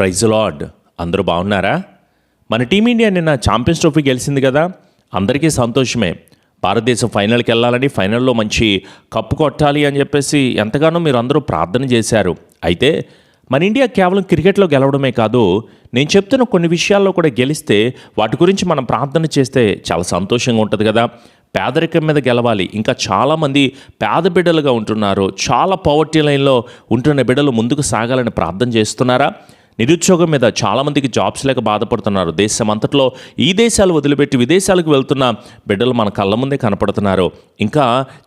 Praise lord. అందరూ బాగున్నారా? మన టీమిండియా నిన్న ఛాంపియన్స్ ట్రోఫీ గెలిచింది కదా? అందరికీ సంతోషమే. భారతదేశం ఫైనల్కి వెళ్ళాలని ఫైనల్లో మంచి కప్పు కొట్టాలి అని చెప్పేసి ఎంతగానో మీరు అందరూ ప్రార్థన చేశారు. అయితే మన ఇండియా కేవలం క్రికెట్లో గెలవడమే కాదు నేను చెప్తున్న కొన్ని విషయాల్లో కూడా గెలిస్తే వాటి గురించి మనం ప్రార్థన చేస్తే చాలా సంతోషంగా ఉంటుంది కదా? పేదరికం మీద గెలవాలి. ఇంకా చాలామంది పేద బిడ్డలుగా ఉంటున్నారు. చాలా పవర్టీ లైన్లో ఉంటున్న బిడ్డలు ముందుకు సాగాలని ప్రార్థన చేస్తున్నారా? నిరుద్యోగం మీద చాలామందికి జాబ్స్ లేక బాధపడుతున్నారు. దేశం అంతట్లో ఈ దేశాలు వదిలిపెట్టి విదేశాలకు వెళ్తున్న బిడ్డలు మన కళ్ళ ముందే కనపడుతున్నారు. ఇంకా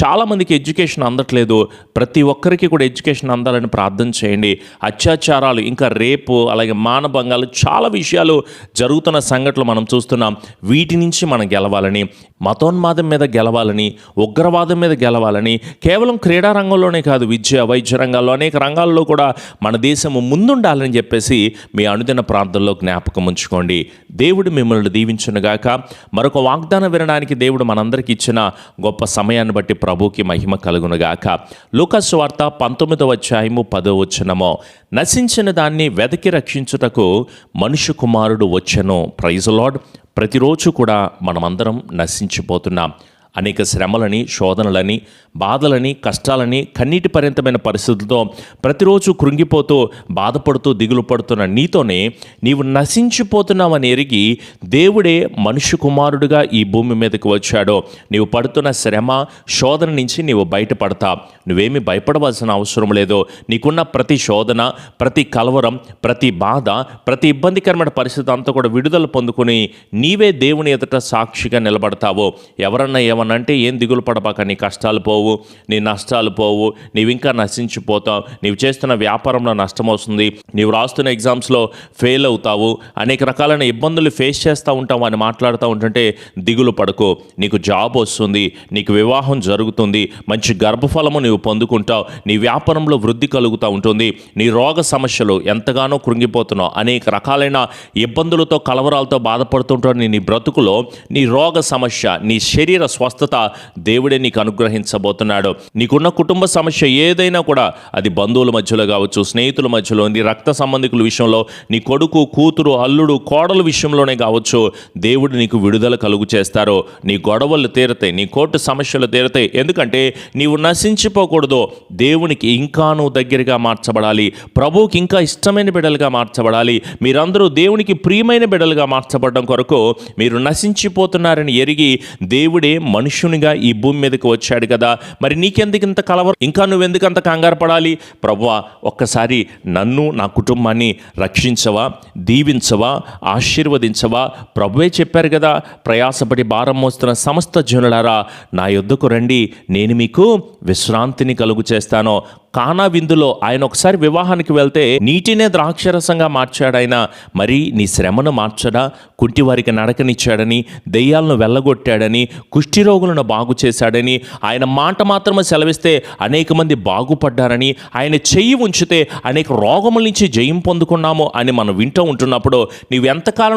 చాలామందికి ఎడ్యుకేషన్ అందట్లేదు. ప్రతి ఒక్కరికి కూడా ఎడ్యుకేషన్ అందాలని ప్రార్థన చేయండి. అత్యాచారాలు ఇంకా రేపు అలాగే మానభంగాలు చాలా విషయాలు జరుగుతున్న సంఘటనలు మనం చూస్తున్నాం. వీటి నుంచి మనం గెలవాలని మతోన్మాదం మీద గెలవాలని ఉగ్రవాదం మీద గెలవాలని కేవలం క్రీడా రంగంలోనే కాదు విద్య వైద్య రంగాల్లో అనేక రంగాల్లో కూడా మన దేశము ముందుండాలని చెప్పేసి మీ అనుదిన ప్రాంతంలో జ్ఞాపకం ఉంచుకోండి. దేవుడు మిమ్మల్ని దీవించునుగాక మరొక వాగ్దానం వినడానికి దేవుడు మనందరికి ఇచ్చిన గొప్ప సమయాన్ని బట్టి ప్రభుకి మహిమ కలుగునుగాక లూకస్ వార్త పంతొమ్మిదవ అధ్యాయము పదో వచ్చినమో నశించిన దాన్ని వెదకి రక్షించుటకు మనుషు కుమారుడు వచ్చెను. ప్రైజ్ లాడ్ ప్రతిరోజు కూడా మనమందరం నశించిపోతున్నాం. అనేక శ్రమలని శోధనలని బాధలని కష్టాలని కన్నీటి పర్యంతమైన పరిస్థితులతో ప్రతిరోజు కృంగిపోతూ బాధపడుతూ దిగులు పడుతున్న నీతోనే నీవు నశించిపోతున్నావని ఎరిగి దేవుడే మనుష్య కుమారుడుగా ఈ భూమి మీదకి వచ్చాడో. నీవు పడుతున్న శ్రమ శోధన నుంచి నీవు బయటపడతా. నువ్వేమి భయపడవలసిన అవసరం లేదు. నీకున్న ప్రతి శోధన ప్రతి కలవరం ప్రతి బాధ ప్రతి ఇబ్బందికరమైన పరిస్థితి అంతా కూడా విడుదల పొందుకుని నీవే దేవుని ఎదుట సాక్షిగా నిలబడతావు. ఎవరన్నా ఏమన్నా అంటే ఏం దిగులు పడబాక నీ కష్టాలు పోవు నీ నష్టాలు పోవు నీవు ఇంకా నశించిపోతావు నీవు చేస్తున్న వ్యాపారంలో నష్టం వస్తుంది నీవు రాస్తున్న ఎగ్జామ్స్లో ఫెయిల్ అవుతావు అనేక రకాలైన ఇబ్బందులు ఫేస్ చేస్తూ ఉంటావు అని మాట్లాడుతూ ఉంటుంటే దిగులు పడకు. నీకు జాబ్ వస్తుంది నీకు వివాహం జరుగుతుంది మంచి గర్భఫలము నీవు పొందుకుంటావు నీ వ్యాపారంలో వృద్ధి కలుగుతూ ఉంటుంది నీ రోగ సమస్యలు ఎంతగానో కృంగిపోతున్నావు అనేక రకాలైన ఇబ్బందులతో కలవరాలతో బాధపడుతుంటావు నీ బ్రతుకులో నీ రోగ సమస్య నీ శరీర స్వస్థ స్వస్థత దేవుడే నీకు అనుగ్రహించబోతున్నాడు. నీకున్న కుటుంబ సమస్య ఏదైనా కూడా అది బంధువుల మధ్యలో కావచ్చు స్నేహితుల మధ్యలో నీ రక్త సంబంధికుల విషయంలో నీ కొడుకు కూతురు అల్లుడు కోడల విషయంలోనే కావచ్చు దేవుడు నీకు విడుదల కలుగు చేస్తారు నీ గొడవలు తీరతాయి నీ కోర్టు సమస్యలు తీరతాయి. ఎందుకంటే నీవు నశించిపోకూడదు. దేవునికి ఇంకా నువ్వు దగ్గరగా మార్చబడాలి. ప్రభువుకి ఇంకా ఇష్టమైన బిడ్డలుగా మార్చబడాలి. మీరందరూ దేవునికి ప్రియమైన బిడ్డలుగా మార్చబడడం కొరకు మీరు నశించిపోతున్నారని ఎరిగి దేవుడే మనుషునిగా ఈ భూమి మీదకి వచ్చాడు కదా. మరి నీకెందుకు ఇంత కలవరం? ఇంకా నువ్వెందుకు అంత కంగారు పడాలి? ప్రభువా ఒక్కసారి నన్ను నా కుటుంబాన్ని రక్షించవా? దీవించవా? ఆశీర్వదించవా? ప్రభువే చెప్పారు కదా ప్రయాసపడి భారం మోస్తున్న సమస్త జనులారా నా యొద్దకు రండి. నేను మీకు విశ్రాంతిని కలుగు చేస్తాను. కానా విందులో ఆయన ఒకసారి వివాహానికి వెళ్తే నీటినే ద్రాక్షరసంగా మార్చాడైనా మరి నీ శ్రమను మార్చడా? కుంటివారికి నడకనిచ్చాడని దెయ్యాలను వెళ్ళగొట్టాడని కుష్ఠిరోగులను బాగు చేశాడని ఆయన మాట మాత్రమే సెలవిస్తే అనేక మంది బాగుపడ్డారని ఆయన చెయ్యి ఉంచితే అనేక రోగముల నుంచి జయం పొందుకున్నాము అని మనం వింటూ ఉంటున్నప్పుడు నీవు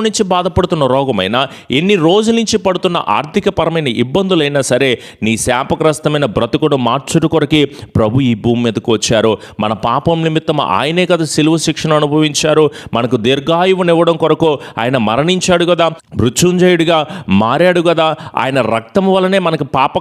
నుంచి బాధపడుతున్న రోగమైనా ఎన్ని రోజుల నుంచి పడుతున్న ఆర్థికపరమైన ఇబ్బందులైనా సరే నీ శాపగ్రస్తమైన బ్రతుకుడు మార్చుడు కొరకే ప్రభు ఈ భూమి మీదకు వచ్చారు మన పాపం నిమిత్తం ఆయనే కదా సిలువ శిక్షణ అనుభవించారు మనకు దీర్ఘాయువునివ్వడం కొరకు ఆయన మరణించాడు కదా మృత్యుంజయుడిగా మారాడు కదా ఆయన రక్తం వలనే మనకు పాప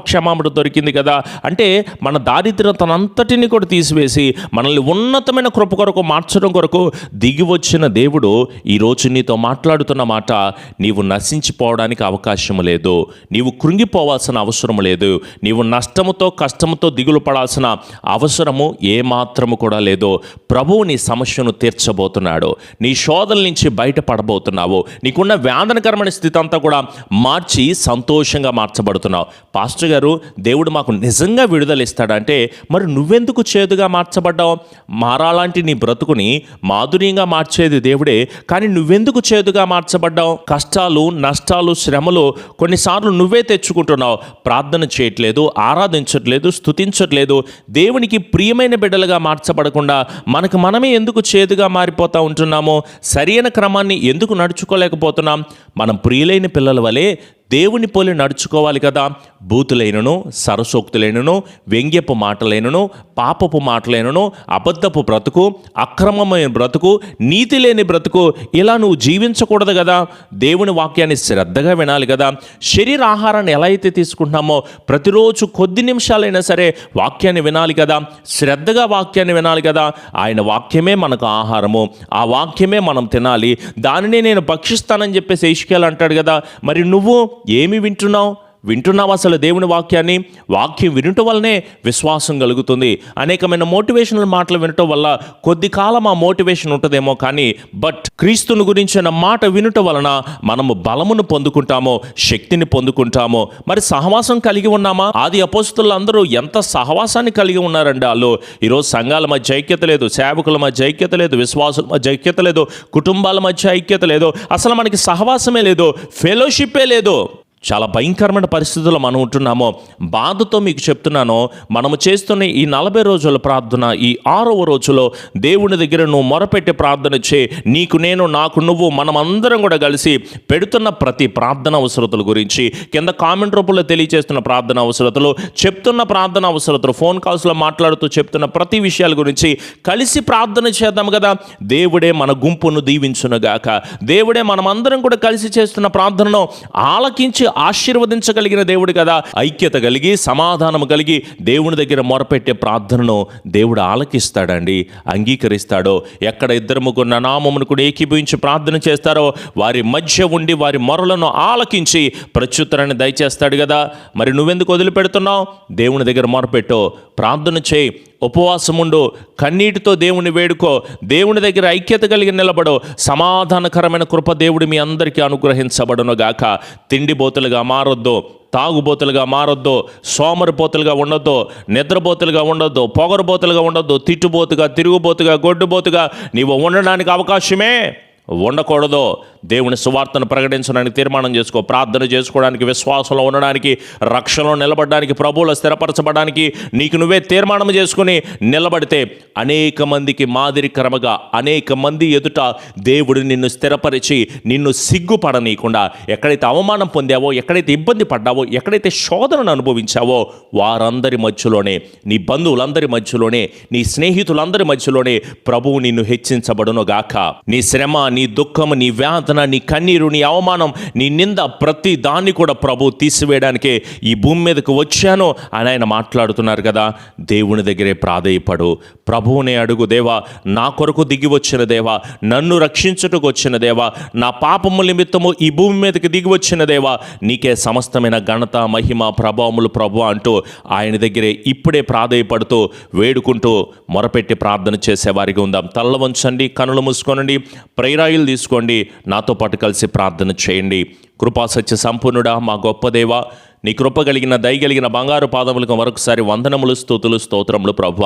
దొరికింది కదా. అంటే మన దారిద్రతనంతటిని కూడా తీసివేసి మనల్ని ఉన్నతమైన కృప కొరకు మార్చడం కొరకు దిగి వచ్చిన దేవుడు ఈరోజు నీతో మాట్లాడుతున్న మాట నీవు నశించిపోవడానికి అవకాశం లేదు నీవు కృంగిపోవాల్సిన అవసరం లేదు నీవు నష్టముతో కష్టముతో దిగులు పడాల్సిన అవసరము ఏమాత్రము కూడా లేదో ప్రభువు నీ సమస్యను తీర్చబోతున్నాడు. నీ శోధన నుంచి బయటపడబోతున్నావు. నీకున్న వేదనకరమైన స్థితి అంతా కూడా మార్చి సంతోషంగా మార్చబడుతున్నావు. పాస్టర్ గారు దేవుడు మాకు నిజంగా విడుదల ఇస్తాడంటే మరి నువ్వెందుకు చేదుగా మార్చబడ్డావు? మారాలాంటి నీ బ్రతుకుని మాధుర్యంగా మార్చేది దేవుడే కానీ నువ్వెందుకు చేదుగా మార్చబడ్డావు? కష్టాలు నష్టాలు శ్రమలు కొన్నిసార్లు నువ్వే తెచ్చుకుంటున్నావు. ప్రార్థన చేయట్లేదు ఆరాధించట్లేదు స్తుతించట్లేదు. దేవునికి ప్రియం ప్రియమైన బిడ్డలుగా మార్చబడకుండా మనకు మనమే ఎందుకు చేదుగా మారిపోతూ ఉంటున్నామో సరైన క్రమాన్ని ఎందుకు నడుచుకోలేకపోతున్నాం మనం ప్రియులైన పిల్లల వలె దేవుని పోలి నడుచుకోవాలి కదా. బూతులైనను సరసోక్తులైనను వ్యంగ్యపు మాటలైనను పాపపు మాటలైనను అబద్ధపు బ్రతుకు అక్రమమైన బ్రతుకు నీతి లేని బ్రతుకు ఇలా నువ్వు జీవించకూడదు కదా. దేవుని వాక్యాన్ని శ్రద్ధగా వినాలి కదా. శరీర ఆహారాన్ని ఎలా అయితే తీసుకుంటున్నామో ప్రతిరోజు కొద్ది నిమిషాలైనా సరే వాక్యాన్ని వినాలి కదా. శ్రద్ధగా వాక్యాన్ని వినాలి కదా. ఆయన వాక్యమే మనకు ఆహారము. ఆ వాక్యమే మనం తినాలి. దానినే నేను భక్షిస్తానని చెప్పేసి ఇష్కేల్ అంటాడు కదా. మరి నువ్వు ఏమి వింటున్నావు? వింటున్నావు అసలు దేవుని వాక్యాన్ని? వాక్యం వినటం వల్లనే విశ్వాసం కలుగుతుంది. అనేకమైన మోటివేషనల్ మాటలు వినటం వల్ల కొద్ది కాలం ఆ మోటివేషన్ ఉంటుందేమో కానీ బట్ క్రీస్తుని గురించిన మాట వినటం వలన మనము బలమును పొందుకుంటామో శక్తిని పొందుకుంటామో. మరి సహవాసం కలిగి ఉన్నామా? ఆది అపోస్తులు అందరూ ఎంత సహవాసాన్ని కలిగి ఉన్నారండి వాళ్ళు? ఈరోజు సంఘాల మధ్య ఐక్యత లేదు సేవకుల మధ్య ఐక్యత లేదు విశ్వాసుల మధ్య ఐక్యత లేదు కుటుంబాల మధ్య ఐక్యత లేదు. అసలు మనకి సహవాసమే లేదు ఫెలోషిప్పే లేదు. చాలా భయంకరమైన పరిస్థితుల్లో మనం ఉంటున్నామో బాధతో మీకు చెప్తున్నాను మనము చేస్తున్న ఈ నలభై రోజుల ప్రార్థన ఈ ఆరవ రోజులో దేవుని దగ్గర నువ్వు మొరపెట్టి ప్రార్థన చే నీకు నేను నాకు నువ్వు మనమందరం కూడా కలిసి పెడుతున్న ప్రతి ప్రార్థన అవసరతల గురించి కింద కామెంట్ రూపంలో తెలియజేస్తున్న ప్రార్థన అవసరతలు చెప్తున్న ప్రార్థన అవసరతలు ఫోన్ కాల్స్లో మాట్లాడుతూ చెప్తున్న ప్రతి విషయాల గురించి కలిసి ప్రార్థన చేద్దాం కదా. దేవుడే మన గుంపును దీవించునుగాక. దేవుడే మనమందరం కూడా కలిసి చేస్తున్న ప్రార్థనను ఆలకించి ఆశీర్వదించగలిగిన దేవుడు కదా. ఐక్యత కలిగి సమాధానం కలిగి దేవుని దగ్గర మొరపెట్టే ప్రార్థనను దేవుడు ఆలకిస్తాడండి. అంగీకరిస్తాడో ఎక్కడ ఇద్దరు ముగ్గురు నామమును కూడా ఏకీభవించి ప్రార్థన చేస్తారో వారి మధ్య ఉండి వారి మొరలను ఆలకించి ప్రత్యుత్తరాన్ని దయచేస్తాడు కదా. మరి నువ్వెందుకు వదిలిపెడుతున్నావు? దేవుని దగ్గర మొరపెట్టో ప్రార్థన చేయి. ఉపవాసముండు కన్నీటితో దేవుని వేడుకో దేవుని దగ్గర ఐక్యత కలిగి నిలబడో సమాధానకరమైన కృప దేవుడు మీ అందరికీ అనుగ్రహించబడునుగాక. తిండిబోతులుగా మారొద్దు తాగుబోతులుగా మారొద్దు సోమరిపోతులుగా ఉండొద్దు నిద్రపోతులుగా ఉండొద్దు పొగరుబోతులుగా ఉండొద్దు తిట్టుబోతుగా తిరుగుబోతుగా గొడ్డుబోతుగా నీవు ఉండడానికి అవకాశమే ఉండకూడదు. దేవుని సువార్తను ప్రకటించడానికి తీర్మానం చేసుకో ప్రార్థన చేసుకోవడానికి విశ్వాసంలో ఉండడానికి రక్షణలో నిలబడడానికి ప్రభువులో స్థిరపరచబడడానికి నీకు నువ్వే తీర్మానం చేసుకుని నిలబడితే అనేక మందికి మాదిరికరముగా అనేక మంది ఎదుట దేవుడు నిన్ను స్థిరపరిచి నిన్ను సిగ్గుపడనీయకుండా ఎక్కడైతే అవమానం పొందావో ఎక్కడైతే ఇబ్బంది పడ్డావో ఎక్కడైతే శోధనను అనుభవించావో వారందరి మధ్యలోనే నీ బంధువులందరి మధ్యలోనే నీ స్నేహితులందరి మధ్యలోనే ప్రభువు నిన్ను హెచ్చించబడును గాక నీ శ్రమ నీ దుఃఖం నీ ప్రార్థన నీ కన్నీరు నీ అవమానం నీ నింద ప్రతి దాన్ని కూడా ప్రభు తీసివేయడానికే ఈ భూమి మీదకు వచ్చాను అని ఆయన మాట్లాడుతున్నారు కదా. దేవుని దగ్గరే ప్రాధేయపడు. ప్రభువునే అడుగు దేవా నా కొరకు దిగి వచ్చిన దేవా నన్ను రక్షించుటకు వచ్చిన దేవా నా పాపము నిమిత్తము ఈ భూమి మీదకి దిగి వచ్చిన దేవా నీకే సమస్తమైన ఘనత మహిమ ప్రభావములు ప్రభు అంటూ ఆయన దగ్గరే ఇప్పుడే ప్రాధేయపడుతూ వేడుకుంటూ మొరపెట్టి ప్రార్థన చేసేవారిగా ఉందాం. తల్ల వంచండి కనులు మూసుకోనండి ప్రైరాయిలు తీసుకోండి నాతో పాటు కలిసి ప్రార్థన చేయండి. కృపా సత్య సంపూర్ణుడా మా గొప్ప దేవా నీ కృప కలిగిన దయగలిగిన బంగారు పాదములకు మరొకసారి వందనములు స్తోతులు స్తోత్రములు ప్రభు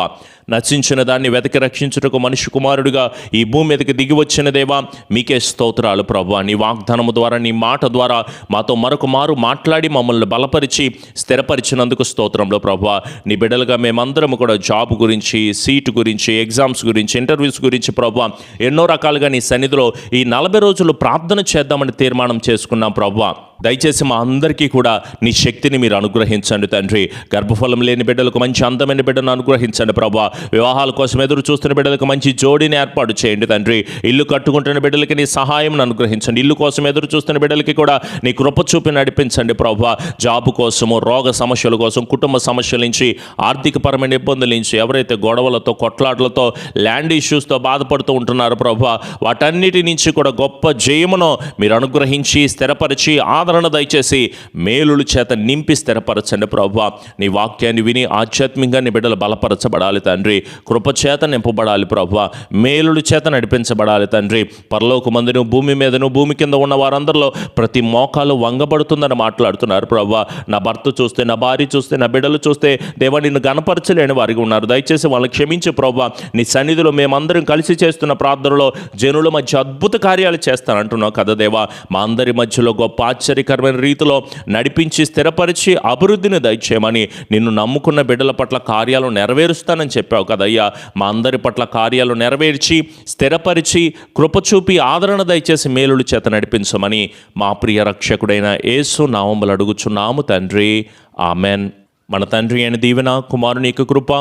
నశించిన దాన్ని వెతకి రక్షించుటకు మనిషి కుమారుడిగా ఈ భూమి మీదకి దిగి వచ్చిన దేవా మీకే స్తోత్రాలు ప్రభు నీ వాగ్దానము ద్వారా నీ మాట ద్వారా మాతో మరొక మారు మాట్లాడి మమ్మల్ని బలపరిచి స్థిరపరిచినందుకు స్తోత్రంలో ప్రభు నీ బిడ్డలుగా మేమందరము కూడా జాబ్ గురించి సీటు గురించి ఎగ్జామ్స్ గురించి ఇంటర్వ్యూస్ గురించి ప్రభు ఎన్నో రకాలుగా నీ సన్నిధిలో ఈ నలభై రోజులు ప్రార్థన చేద్దామని తీర్మానం చేసుకున్నాం ప్రభు దయచేసి మా అందరికీ కూడా నీ శక్తిని మీరు అనుగ్రహించండి తండ్రి. గర్భఫలం లేని బిడ్డలకు మంచి అందమైన బిడ్డను అనుగ్రహించండి ప్రభా. వివాహాల కోసం ఎదురు చూస్తున్న బిడ్డలకు మంచి జోడిని ఏర్పాటు చేయండి తండ్రి. ఇల్లు కట్టుకుంటున్న బిడ్డలకి నీ సహాయం అనుగ్రహించండి. ఇల్లు కోసం ఎదురు చూస్తున్న బిడ్డలకి కూడా నీ కృప చూపి నడిపించండి ప్రభా. జాబ్ కోసము రోగ సమస్యల కోసం కుటుంబ సమస్యల నుంచి ఆర్థికపరమైన ఇబ్బందుల నుంచి ఎవరైతే గొడవలతో కొట్లాటలతో ల్యాండ్ ఇష్యూస్తో బాధపడుతూ ఉంటున్నారో ప్రభా వాటన్నిటి నుంచి కూడా గొప్ప జయమును మీరు అనుగ్రహించి స్థిరపరిచి ఆదరణ దయచేసి మేలుల చేత నింపి స్థిరపరచండి ప్రభా. నీ వాక్యాన్ని విని ఆధ్యాత్మికంగా నీ బిడ్డలు బలపరచబడాలి తండ్రి. కృపచేత నింపబడాలి ప్రభా. మేలుల చేత నడిపించబడాలి తండ్రి. పరలోక మందును భూమి మీదను భూమి కింద ఉన్న వారందరిలో ప్రతి మోకాలు వంగబడుతుందని మాట్లాడుతున్నారు ప్రభా. నా భర్త చూస్తే నా భార్య చూస్తే నా బిడ్డలు చూస్తే దేవా నిన్ను గనపరచలేని వారికి ఉన్నారు. దయచేసి వాళ్ళని క్షమించు ప్రభా. నీ సన్నిధిలో మేమందరం కలిసి చేస్తున్న ప్రార్థనలో జనుల మధ్య అద్భుత కార్యాలు చేస్తానంటున్నావు కదా దేవా. మా అందరి మధ్యలో గొప్ప ఆశ్చర్య ఆశ్చర్యకరమైన రీతిలో నడిపించి స్థిరపరిచి అభివృద్ధిని దయచేయమని నిన్ను నమ్ముకున్న బిడ్డల పట్ల కార్యాలు నెరవేరుస్తానని చెప్పావు కదయ్యా. మా అందరి పట్ల కార్యాలు నెరవేర్చి స్థిరపరిచి కృపచూపి ఆదరణ దయచేసి మేలుల చేత నడిపించమని మా ప్రియ రక్షకుడైన యేసు నామములు అడుగుచున్నాము తండ్రి. ఆమెన్. మన తండ్రి అయిన దీవెన కుమారుని యొక్క కృప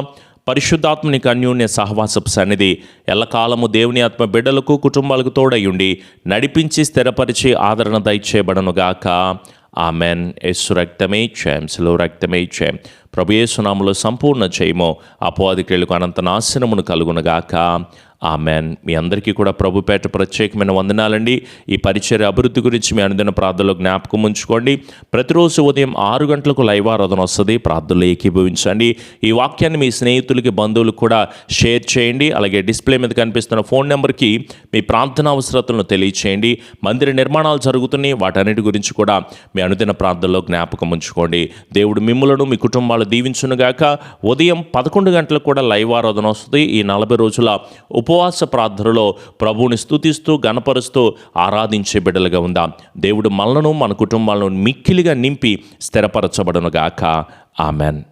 పరిశుద్ధాత్మనికి అన్యోన్య సహవాసపు సన్నిధి. ఎల్లకాలము దేవుని ఆత్మ బిడ్డలకు కుటుంబాలకు తోడయుండి నడిపించి స్థిరపరిచి ఆదరణ దయచేయబడనుగాక ఆమెన్. యేసు రక్తమే చేయం శిలో రక్తమే చేయం. ప్రభు యేసునాములో సంపూర్ణ చేయము అపోధిక్రియలకు అనంత నాశనమును కలుగునుగాక ఆమెన్. మీ అందరికీ కూడా ప్రభుపేట ప్రత్యేకమైన వందనాలండి. ఈ పరిచయ అభివృద్ధి గురించి మీ అనుదిన ప్రార్థనలో జ్ఞాపకం ఉంచుకోండి. ప్రతిరోజు ఉదయం ఆరు గంటలకు లైవ్ ఆరాధన వస్తుంది. ప్రార్థనలో ఏకీభవించండి. ఈ వాక్యాన్ని మీ స్నేహితులకి బంధువులకు కూడా షేర్ చేయండి. అలాగే డిస్ప్లే మీద కనిపిస్తున్న ఫోన్ నెంబర్కి మీ ప్రార్థన అవసరతలను తెలియచేయండి. మందిర నిర్మాణాలు జరుగుతున్నాయి. వాటన్నిటి గురించి కూడా మీ అనుదిన ప్రార్థనలో జ్ఞాపకం ఉంచుకోండి. దేవుడు మిమ్మలను మీ కుటుంబాలు దీవించునుగాక. ఉదయం పదకొండు గంటలకు కూడా లైవ్ ఆరాధన వస్తుంది. ఈ నలభై రోజుల ఉపవాస ప్రార్థనలో ప్రభువుని స్తుతిస్తూ గణపరుస్తూ ఆరాధించే బిడ్డలుగా ఉందాం. దేవుడు మనలను మన కుటుంబాలను మిక్కిలిగా నింపి స్థిరపరచబడనుగాక. ఆమెన్.